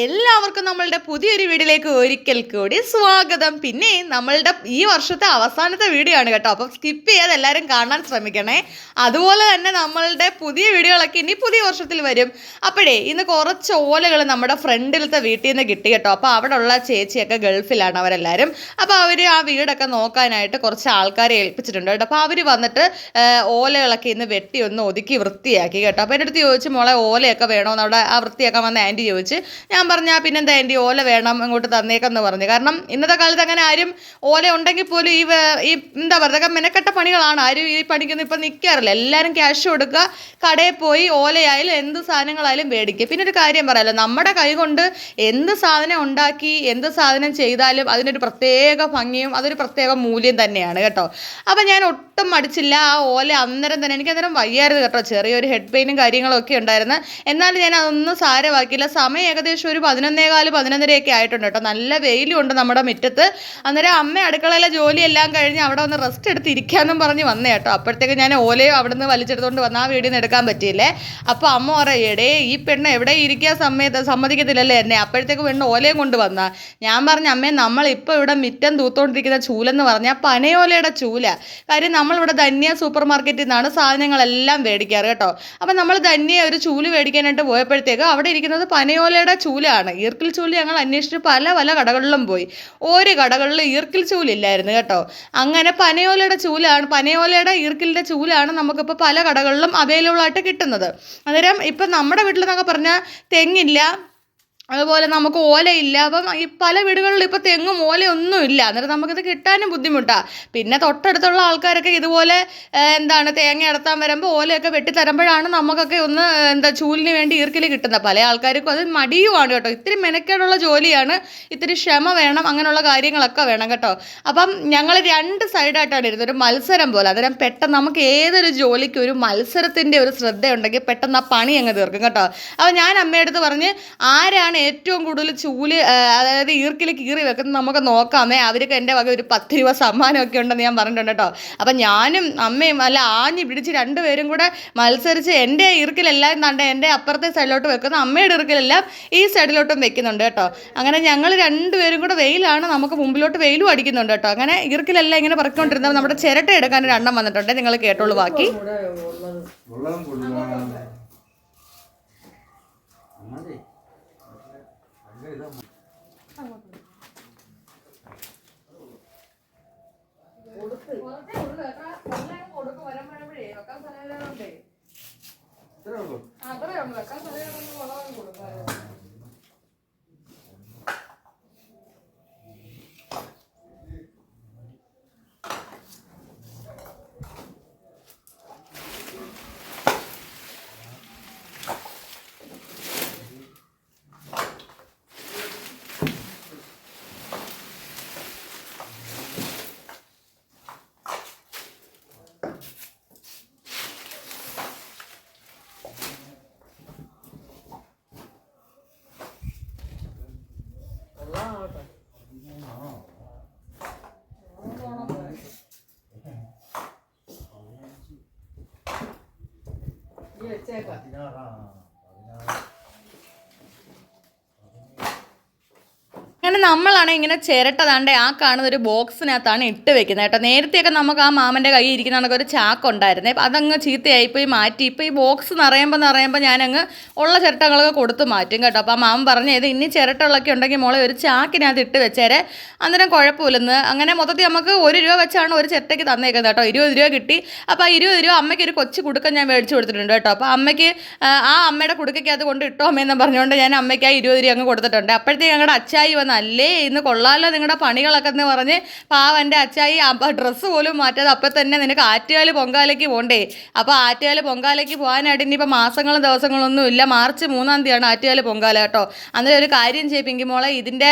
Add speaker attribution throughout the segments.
Speaker 1: എല്ലാവർക്കും നമ്മളുടെ പുതിയൊരു വീഡിയോയിലേക്ക് ഒരിക്കൽ കൂടി സ്വാഗതം. പിന്നെ നമ്മളുടെ ഈ വർഷത്തെ അവസാനത്തെ വീഡിയോ ആണ് കേട്ടോ. അപ്പം സ്കിപ്പ് ചെയ്യാതെ എല്ലാവരും കാണാൻ ശ്രമിക്കണേ. അതുപോലെ തന്നെ നമ്മളുടെ പുതിയ വീഡിയോകളൊക്കെ ഇനി പുതിയ വർഷത്തിൽ വരും. അപ്പോഴേ ഇന്ന് കുറച്ച് ഓലകൾ നമ്മുടെ ഫ്രണ്ടിലത്തെ വീട്ടിൽ നിന്ന് കിട്ടി കേട്ടോ. അപ്പോൾ അവിടെ ഉള്ള ചേച്ചിയൊക്കെ ഗൾഫിലാണ് അവരെല്ലാവരും. അപ്പോൾ അവർ ആ വീടൊക്കെ നോക്കാനായിട്ട് കുറച്ച് ആൾക്കാരെ ഏൽപ്പിച്ചിട്ടുണ്ട് കേട്ടോ. അപ്പോൾ അവർ വന്നിട്ട് ഓലകളൊക്കെ ഇന്ന് വെട്ടി ഒന്ന് ഒതുക്കി വൃത്തിയാക്കി കേട്ടോ. അപ്പോൾ എന്റെ അടുത്ത് ചോദിച്ചു മോളെ ഓലയൊക്കെ വേണോ എന്നവിടെ ആ വൃത്തിയാക്കാൻ വന്ന ആന്റി ചോദിച്ച് ഞാൻ പറഞ്ഞ പിന്നെന്താ എന്റെ ഓല വേണം അങ്ങോട്ട് തന്നേക്കെന്ന് പറഞ്ഞു. കാരണം ഇന്നത്തെ കാലത്ത് അങ്ങനെ ആരും ഓല ഉണ്ടെങ്കിൽ പോലും ഈ ഈ എന്താ പറയുക മെനക്കെട്ട പണികളാണ്. ആരും ഈ പണിക്കൊന്നും ഇപ്പം നിൽക്കാറില്ല എല്ലാവരും ക്യാഷ് കൊടുക്കുക കടയിൽ പോയി ഓലയായാലും എന്ത് സാധനങ്ങളായാലും മേടിക്കുക പിന്നെ ഒരു കാര്യം പറയാമല്ലോ നമ്മുടെ കൈ കൊണ്ട് എന്ത് സാധനം ഉണ്ടാക്കി എന്ത് സാധനം ചെയ്താലും അതിനൊരു പ്രത്യേക ഭംഗിയും അതൊരു പ്രത്യേക മൂല്യം തന്നെയാണ് കേട്ടോ. അപ്പം ഞാൻ ഒട്ടും മടിച്ചില്ല. ആ ഓല അന്നേരം തന്നെ എനിക്ക് അന്നേരം വയ്യായിരുന്നു കേട്ടോ. ചെറിയൊരു ഹെഡ് പെയിനും കാര്യങ്ങളൊക്കെ ഉണ്ടായിരുന്നു. എന്നാലും ഞാൻ അതൊന്നും സാരമാക്കിയില്ല. സമയം ഏകദേശം ഒരു പതിനൊന്നേകാൽ പതിനൊന്നരയൊക്കെ ആയിട്ടുണ്ട് കേട്ടോ. നല്ല വെയിലും ഉണ്ട് നമ്മുടെ മുറ്റത്ത്. അന്നേരം അമ്മ അടുക്കളയിലെ ജോലിയെല്ലാം കഴിഞ്ഞ് അവിടെ ഒന്ന് റെസ്റ്റ് എടുത്ത് ഇരിക്കാമെന്നും പറഞ്ഞ് വന്നേ കേട്ടോ. അപ്പോഴത്തേക്ക് ഞാൻ ഓലയോ അവിടെ നിന്ന് വലിച്ചെടുത്തുകൊണ്ട് വന്ന് ആ എടുക്കാൻ പറ്റിയില്ലേ? അപ്പോൾ അമ്മ പറയാം എടേ ഈ പെണ്ണ് എവിടെ ഇരിക്കാൻ സമയത്ത്? സമ്മതിക്കത്തില്ലല്ലേ എന്നെ. അപ്പോഴത്തേക്ക് പെണ്ണ് ഓലയും കൊണ്ട് വന്ന. ഞാൻ പറഞ്ഞ അമ്മേ നമ്മളിപ്പോൾ ഇവിടെ മിറ്റം തൂത്തോണ്ടിരിക്കുന്ന ചൂലെന്ന് പറഞ്ഞാൽ പനയോലയുടെ ചൂല. കാര്യം നമ്മളിവിടെ ധന്യ സൂപ്പർ മാർക്കറ്റിൽ നിന്നാണ് സാധനങ്ങളെല്ലാം മേടിക്കാറ് കേട്ടോ. അപ്പം നമ്മൾ ധന്യ ഒരു ചൂൽ മേടിക്കാനായിട്ട് പോയപ്പോഴത്തേക്ക് അവിടെ ഇരിക്കുന്നത് പനയോലയുടെ ചൂലാണ്. ഈർക്കിൽ ചൂൽ ഞങ്ങൾ അന്വേഷിച്ച് പല പല കടകളിലും പോയി. ഒരു കടകളിലും ഈർക്കിൽ ചൂലില്ലായിരുന്നു കേട്ടോ. അങ്ങനെ പനയോലയുടെ ചൂലാണ് പനയോലയുടെ ഈർക്കിലിന്റെ ചൂലാണ് നമുക്കിപ്പോൾ പല കടകളിലും അവൈലബിൾ ആയിട്ട് കിട്ടുന്നത്. അന്നേരം ഇപ്പം നമ്മുടെ വീട്ടിലെന്നൊക്കെ പറഞ്ഞാൽ തെങ്ങില്ല അതുപോലെ നമുക്ക് ഓലയില്ല. അപ്പം ഈ പല വീടുകളിലും ഇപ്പോൾ തെങ്ങും ഓലയൊന്നും ഇല്ല. അന്നേരം നമുക്കിത് കിട്ടാനും ബുദ്ധിമുട്ടാണ് പിന്നെ തൊട്ടടുത്തുള്ള ആൾക്കാരൊക്കെ ഇതുപോലെ എന്താണ് തേങ്ങ അടത്താൻ വരുമ്പോൾ ഓലയൊക്കെ വെട്ടിത്തരുമ്പോഴാണ് നമുക്കൊക്കെ ഒന്ന് എന്താ ചൂലിന് വേണ്ടി ഈർക്കിൽ കിട്ടുന്നത്. പല ആൾക്കാർക്കും അത് മടിയുമാണ് കേട്ടോ. ഇത്തിരി മെനക്കേടുള്ള ജോലിയാണ്. ഇത്തിരി ക്ഷമ വേണം. അങ്ങനെയുള്ള കാര്യങ്ങളൊക്കെ വേണം കേട്ടോ. അപ്പം ഞങ്ങൾ രണ്ട് സൈഡായിട്ടാണ് ഇരുന്നത്. ഒരു മത്സരം പോലെ. അന്നേരം പെട്ടെന്ന് നമുക്ക് ഏതൊരു ജോലിക്കും ഒരു മത്സരത്തിന്റെ ഒരു ശ്രദ്ധയുണ്ടെങ്കിൽ പെട്ടെന്ന് ആ പണി അങ്ങ് തീർക്കും കേട്ടോ. അപ്പോൾ ഞാൻ അമ്മയടുത്ത് പറഞ്ഞ് ആരാണ് ഏറ്റവും കൂടുതൽ ചൂൽ അതായത് ഈർക്കിൽ കീറി വെക്കുന്നത് നമുക്ക് നോക്കാമേ അവർക്ക് എന്റെ വക ഒരു പത്ത് രൂപ സമ്മാനമൊക്കെ ഉണ്ടെന്ന് ഞാൻ പറഞ്ഞിട്ടുണ്ട് കേട്ടോ അപ്പം ഞാനും അമ്മയും അല്ല ആഞ്ഞ് പിടിച്ച് രണ്ടുപേരും കൂടെ മത്സരിച്ച് എന്റെ ഈർക്കിലെല്ലാം തണ്ട എന്റെ അപ്പുറത്തെ സൈഡിലോട്ട് വെക്കുന്ന അമ്മയുടെ ഈർക്കിലെല്ലാം ഈ സൈഡിലോട്ടും വെക്കുന്നുണ്ട് കേട്ടോ അങ്ങനെ ഞങ്ങൾ രണ്ടുപേരും കൂടെ വെയിലാണ് നമുക്ക് മുമ്പിലോട്ട് വെയിലും അടിക്കുന്നുണ്ട് കേട്ടോ അങ്ങനെ ഈർക്കിലെല്ലാം ഇങ്ങനെ പറക്കൊണ്ടിരുന്നത് നമ്മുടെ ചിരട്ട എടുക്കാൻ ഒരു വന്നിട്ടുണ്ട് നിങ്ങൾ കേട്ടോളൂ ബാക്കി
Speaker 2: വെള്ളം 你可以这么二百，这个。
Speaker 1: അങ്ങനെ നമ്മളാണ് ഇങ്ങനെ ചിരട്ടതാണ്ട് ആ കാണുന്ന ഒരു ബോക്സിനകത്താണ് ഇട്ട് വെക്കുന്നത് കേട്ടോ. നേരത്തെയൊക്കെ നമുക്ക് ആ മാമന്റെ കയ്യിൽ ഇരിക്കുന്ന കണക്ക് ഒരു ചാക്ക് ഉണ്ടായിരുന്നേ അതങ്ങ് ചീത്തയായി പോയി മാറ്റി. ഇപ്പോൾ ഈ ബോക്സ് നിറയുമ്പോൾ നിറയുമ്പോൾ ഞാനങ്ങ് ഉള്ള ചിരട്ടകളൊക്കെ കൊടുത്ത് മാറ്റും കേട്ടോ. അപ്പോൾ ആ മാമൻ പറഞ്ഞു ഇത് ഇനി ചിരട്ടകളൊക്കെ ഉണ്ടെങ്കിൽ മോളെ ഒരു ചാക്കിനകത്ത് ഇട്ട് വെച്ചേരെ. അന്നേരം കുഴപ്പമില്ലെന്ന്. അങ്ങനെ മൊത്തത്തിൽ നമുക്ക് ഒരു രൂപ വെച്ചാണ് ഒരു ചിരട്ടയ്ക്ക് തന്നേക്കുന്നത് കേട്ടോ. ഇരുപത് രൂപ കിട്ടി. അപ്പോൾ ആ ഇരുപത് രൂപ അമ്മയ്ക്ക് ഒരു കൊച്ചു കുടുക്ക ഞാൻ മേടിച്ചു കൊടുത്തിട്ടുണ്ട് കേട്ടോ. അപ്പോൾ അമ്മയ്ക്ക് ആ, അമ്മയുടെ അമ്മയുടെ കുടുക്കയ്ക്കകത്ത് കൊണ്ട് ഇട്ടോ അമ്മയെന്ന് പറഞ്ഞുകൊണ്ട് ഞാൻ അമ്മയ്ക്ക് ആ ഇരുപത് രൂപ അങ്ങ് കൊടുത്തിട്ടുണ്ട്. അപ്പോഴത്തേക്ക് ഞങ്ങളുടെ അച്ചായി വന്ന് അല്ലേ? ഇന്ന് കൊള്ളാമല്ലോ നിങ്ങളുടെ പണികളൊക്കെ എന്ന് പറഞ്ഞ് പാവം എന്റെ അച്ചായി ഡ്രസ്സ് പോലും മാറ്റാതെ അപ്പം തന്നെ നിനക്ക് ആറ്റുകാൽ പൊങ്കാലയ്ക്ക് പോകണ്ടേ അപ്പോൾ ആറ്റുകാൽ പൊങ്കാലയ്ക്ക് പോകാനായിട്ട് ഇനിയിപ്പോൾ മാസങ്ങളും ദിവസങ്ങളൊന്നും ഇല്ല. മാർച്ച് മൂന്നാം തീയതിയാണ് ആറ്റുകാൽ പൊങ്കാല കേട്ടോ. അന്നേരം ഒരു കാര്യം ചെയ്യിപ്പിങ്കി മോളെ ഇതിന്റെ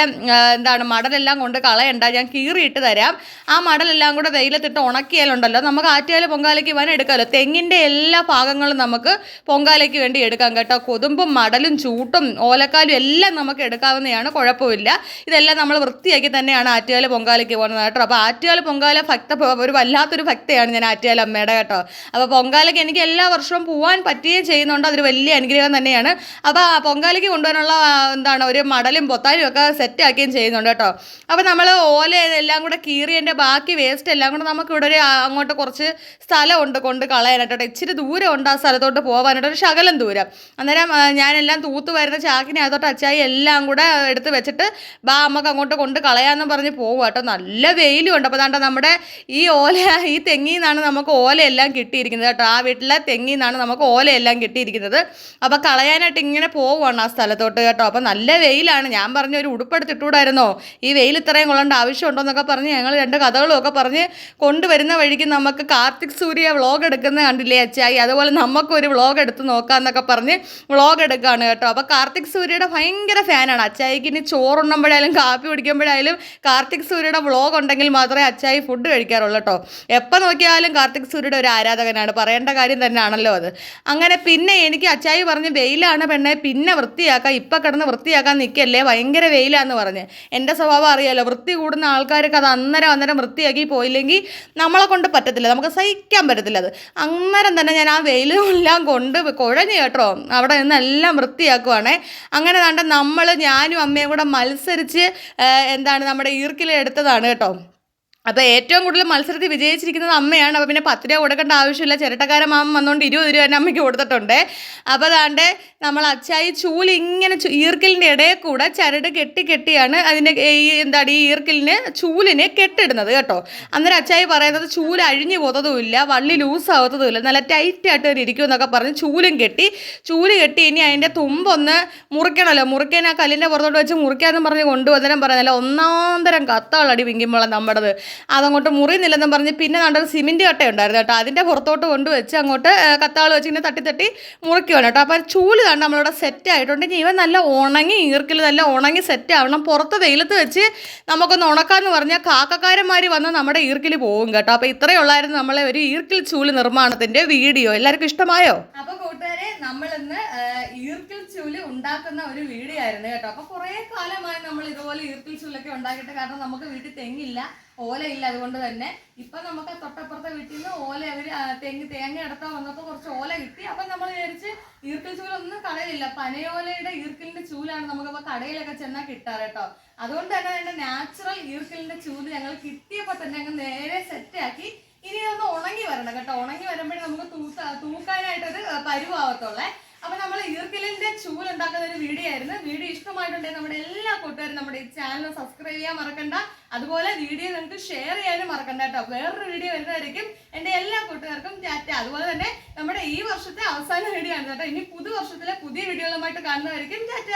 Speaker 1: എന്താണ് മടലെല്ലാം കൊണ്ട് കളയണ്ട. ഞാൻ കീറിയിട്ട് തരാം. ആ മടലെല്ലാം കൂടെ വെയിലത്തിട്ട് ഉണക്കിയാലുണ്ടല്ലോ. നമുക്ക് ആറ്റുകാൽ പൊങ്കാലയ്ക്ക് പോകാൻ എടുക്കാമല്ലോ തെങ്ങിന്റെ എല്ലാ ഭാഗങ്ങളും നമുക്ക് പൊങ്കാലയ്ക്ക് വേണ്ടി എടുക്കാം കേട്ടോ. കൊതുമ്പും മടലും ചൂട്ടും ഓലക്കാലും എല്ലാം നമുക്ക് എടുക്കാവുന്നതാണ്. കുഴപ്പമില്ല. ഇതെല്ലാം നമ്മൾ വൃത്തിയാക്കി തന്നെയാണ് ആറ്റുകാല പൊങ്കാലയ്ക്ക് പോകുന്നത് കേട്ടോ. അപ്പോൾ ആറ്റുകാല പൊങ്കാല ഭക്ത ഒരു വല്ലാത്തൊരു ഭക്തയാണ് ഞാൻ ആറ്റുകാല അമ്മയുടെ കേട്ടോ. അപ്പോൾ പൊങ്കാലയ്ക്ക് എനിക്ക് എല്ലാ വർഷവും പോകാൻ പറ്റുകയും ചെയ്യുന്നുണ്ട്. അതൊരു വലിയ അനുഗ്രഹം തന്നെയാണ്. അപ്പോൾ പൊങ്കാലയ്ക്ക് കൊണ്ടുവരാനുള്ള എന്താണ് ഒരു മടലും പൊത്താനും ഒക്കെ സെറ്റാക്കുകയും ചെയ്യുന്നുണ്ട് കേട്ടോ. അപ്പോൾ നമ്മൾ ഓല എല്ലാം കൂടെ കീറിയതിന്റെ ബാക്കി വേസ്റ്റ് എല്ലാം കൂടെ നമുക്കിവിടെ ഒരു അങ്ങോട്ട് കുറച്ച് സ്ഥലമുണ്ട് കൊണ്ട് കളയാനായിട്ട് ഇച്ചിരി ദൂരം ഉണ്ട് ആ സ്ഥലത്തോട്ട് പോകാനായിട്ട് ഒരു ശകലം ദൂരം. അന്നേരം ഞാനെല്ലാം തൂത്ത് വരുന്ന ചാക്കിനെ അതോട്ട് അച്ചായി എല്ലാം കൂടെ എടുത്ത് വെച്ചിട്ട് ബാ നമുക്ക് അങ്ങോട്ട് കൊണ്ട് കളയാമെന്ന് പറഞ്ഞ് പോകും കേട്ടോ. നല്ല വെയിലും ഉണ്ട്. അപ്പോൾ ദാണ്ട നമ്മുടെ ഈ ഓല ഈ തെങ്ങിൽ നിന്നാണ് നമുക്ക് ഓലയെല്ലാം കിട്ടിയിരിക്കുന്നത് കേട്ടോ. ആ വീട്ടിലെ തെങ്ങിൽ നിന്നാണ് നമുക്ക് ഓലയെല്ലാം കിട്ടിയിരിക്കുന്നത്. അപ്പോൾ കളയാനായിട്ട് ഇങ്ങനെ പോവുകയാണ് ആ സ്ഥലത്തോട്ട് കേട്ടോ. അപ്പോൾ നല്ല വെയിലാണ്. ഞാൻ പറഞ്ഞ ഒരു ഉടുപ്പെടുത്തിട്ടൂടായിരുന്നോ ഈ വെയിൽ ഇത്രയും കൊള്ളേണ്ട ആവശ്യമുണ്ടോ എന്നൊക്കെ പറഞ്ഞ് ഞങ്ങൾ രണ്ട് കഥകളും പറഞ്ഞ് കൊണ്ടുവരുന്ന വഴിക്ക് നമുക്ക് കാർത്തിക് സൂര്യ വ്ളോഗ് എടുക്കുന്ന കണ്ടില്ലേ അച്ചായി? അതുപോലെ നമുക്കൊരു വ്ളോഗ് എടുത്ത് നോക്കാമെന്നൊക്കെ പറഞ്ഞ് വ്ളോഗ് എടുക്കുകയാണ് കേട്ടോ. അപ്പോൾ കാർത്തിക് സൂര്യയുടെ ഭയങ്കര ഫാനാണ്. അച്ചായിക്ക് ഇനി ചോറുണ്ണുമ്പോഴായാലും കാപ്പി കുടിക്കുമ്പോഴായാലും കാർത്തിക് സൂര്യയുടെ വ്ളോഗ് ഉണ്ടെങ്കിൽ മാത്രമേ അച്ചായി ഫുഡ് കഴിക്കാറുള്ളൂ കേട്ടോ എപ്പോൾ നോക്കിയാലും കാർത്തിക് സൂര്യയുടെ ഒരു ആരാധകനാണ്. പറയേണ്ട കാര്യം തന്നെയാണല്ലോ അത്. അങ്ങനെ പിന്നെ എനിക്ക് അച്ചായി പറഞ്ഞ് വെയിലാണ് പെണ്ണെ പിന്നെ വൃത്തിയാക്കാം ഇപ്പം കിടന്ന് വൃത്തിയാക്കാൻ നിൽക്കല്ലേ ഭയങ്കര വെയിലാന്ന് പറഞ്ഞ്. എന്റെ സ്വഭാവം അറിയാലോ വൃത്തി കൂടുന്ന ആൾക്കാരൊക്കെ അത് അന്നേരം അന്നേരം വൃത്തിയാക്കി പോയില്ലെങ്കിൽ നമ്മളെ കൊണ്ട് പറ്റത്തില്ല നമുക്ക് സഹിക്കാൻ പറ്റത്തില്ല അത്. അന്നേരം തന്നെ ഞാൻ ആ വെയിലെല്ലാം കൊണ്ട് കുഴഞ്ഞു കേട്ടോ അവിടെ നിന്ന് എല്ലാം വൃത്തിയാക്കുവാണേ. അങ്ങനെ കണ്ട നമ്മൾ ഞാനും അമ്മയും കൂടെ മത്സരിച്ച് ആ, എന്താണ് നമ്മുടെ ഈർക്കിലെടുത്തതാണ് കേട്ടോ. അപ്പോൾ ഏറ്റവും കൂടുതൽ മത്സരത്തിൽ വിജയിച്ചിരിക്കുന്നത് അമ്മയാണ്. അപ്പോൾ പിന്നെ പത്ത് രൂപ കൊടുക്കേണ്ട ആവശ്യമില്ല. ചിരട്ടക്കാരൻ മാമൻ വന്നുകൊണ്ട് ഇരുപത് രൂപ തന്നെ അമ്മയ്ക്ക് കൊടുത്തിട്ടുണ്ട്. അപ്പോൾ അതാണ്ട് നമ്മൾ അച്ചായി ചൂൽ ഇങ്ങനെ ഈർക്കലിന്റെ ഇടയിൽ കൂടെ ചരട് കെട്ടി കെട്ടിയാണ് അതിന്റെ ഈ എന്താണ് ഈ ഈർക്കലിന് ചൂലിനെ കെട്ടിടുന്നത് കേട്ടോ. അന്നേരം അച്ചായി പറയുന്നത് ചൂൽ അഴിഞ്ഞു പോകത്തതുമില്ല വള്ളി ലൂസ് ആവത്തതുമില്ല നല്ല ടൈറ്റായിട്ട് ഒരു ഇരിക്കും എന്നൊക്കെ പറഞ്ഞ് ചൂലും കെട്ടി ചൂൽ കെട്ടി ഇനി അതിന്റെ തുമ്പൊന്ന് മുറിക്കണമല്ലോ മുറിക്കാൻ ആ കല്ലിന്റെ പുറത്തോട്ട് വെച്ച് മുറിക്കാമെന്ന് പറഞ്ഞ് കൊണ്ടുവന്നേരം പറയുന്നില്ല ഒന്നാന്തരം കത്താളടി പിങ്കിമ്പോളം നമ്മുടേത്. അതങ്ങോട്ട് മുറിയുന്നില്ലെന്നും പറഞ്ഞ് പിന്നെ നമ്മുടെ സിമെന്റ് കട്ട ഉണ്ടായിരുന്നു കേട്ടോ. അതിന്റെ പുറത്തോട്ട് കൊണ്ടുവച്ച് അങ്ങോട്ട് കത്താൾ വെച്ച് ഇങ്ങനെ തട്ടി തട്ടി മുറിക്കുകയാണ് കേട്ടോ. അപ്പോൾ ചൂൽ കണ്ട് നമ്മളിവിടെ സെറ്റ് ആയിട്ടുണ്ട്. ഇനി ഇവ നല്ല ഉണങ്ങി ഈർക്കിൽ നല്ല ഉണങ്ങി സെറ്റ് ആവണം. പുറത്ത് വെയിലത്ത് വെച്ച് നമുക്കൊന്ന് ഉണക്കാമെന്ന് പറഞ്ഞാൽ കാക്കക്കാരന്മാർ വന്ന് നമ്മുടെ ഈർക്കിൽ പോകും കേട്ടോ. അപ്പോൾ ഇത്രയുള്ളായിരുന്നു നമ്മളെ ഒരു ഈർക്കിൽ ചൂൽ നിർമ്മാണത്തിന്റെ വീഡിയോ. എല്ലാവർക്കും ഇഷ്ടമായോ? നമ്മൾ ഇന്ന് ഈർക്കിൽ ചൂൽ ഉണ്ടാക്കുന്ന ഒരു വീഡിയോ ആയിരുന്നു കേട്ടോ. അപ്പൊ കുറെ കാലമായി നമ്മൾ ഇതുപോലെ ഈർക്കിൽ ചൂലൊക്കെ ഉണ്ടാക്കിയിട്ട് കാരണം നമുക്ക് വീട്ടിൽ തെങ്ങില്ല ഓലയില്ല അതുകൊണ്ട് തന്നെ. ഇപ്പൊ നമുക്ക് തൊട്ടപ്പുറത്തെ വീട്ടിൽ നിന്ന് ഓല അവർ തെങ്ങ് തേങ്ങ എടുത്താൽ വന്നപ്പോൾ കുറച്ച് ഓല കിട്ടി. അപ്പൊ നമ്മൾ വിചാരിച്ച് ഈർക്കിൽ ചൂലൊന്നും കടയിലില്ല. പനയോലയുടെ ഈർക്കിലിന്റെ ചൂലാണ് നമുക്കിപ്പോ കടയിലൊക്കെ ചെന്നാൽ കിട്ടാറ് കേട്ടോ. അതുകൊണ്ട് തന്നെ നാച്ചുറൽ ഈർക്കിലിന്റെ ചൂൽ ഞങ്ങൾ കിട്ടിയപ്പോ തന്നെ ഞങ്ങൾ നേരെ സെറ്റ് ആക്കി ഇനി ഇതൊന്ന് ഉണങ്ങി വരണം കേട്ടോ. ഉണങ്ങി വരുമ്പോഴേ നമുക്ക് തൂക്ക തൂക്കാനായിട്ടൊരു പരുവാകത്തുള്ളേ അപ്പൊ നമ്മൾ ഈർക്കിലിന്റെ ചൂൽ ഉണ്ടാക്കുന്ന ഒരു വീഡിയോ ആയിരുന്നു. വീഡിയോ ഇഷ്ടമായിട്ടുണ്ടെങ്കിൽ നമ്മുടെ എല്ലാ കൂട്ടുകാരും നമ്മുടെ ഈ ചാനൽ സബ്സ്ക്രൈബ് ചെയ്യാൻ മറക്കണ്ട. അതുപോലെ വീഡിയോ നിങ്ങൾക്ക് ഷെയർ ചെയ്യാനും മറക്കണ്ട കേട്ടോ. വേറൊരു വീഡിയോ വരുന്നതായിരിക്കും. എന്റെ എല്ലാ കൂട്ടുകാർക്കും ടാറ്റ. അതുപോലെ തന്നെ നമ്മുടെ ഈ വർഷത്തെ അവസാന വീഡിയോ ആണ് കേട്ടോ. ഇനി പുതുവർഷത്തിലെ പുതിയ വീഡിയോകളുമായിട്ട് കാണുന്നതായിരിക്കും. ടാറ്റ.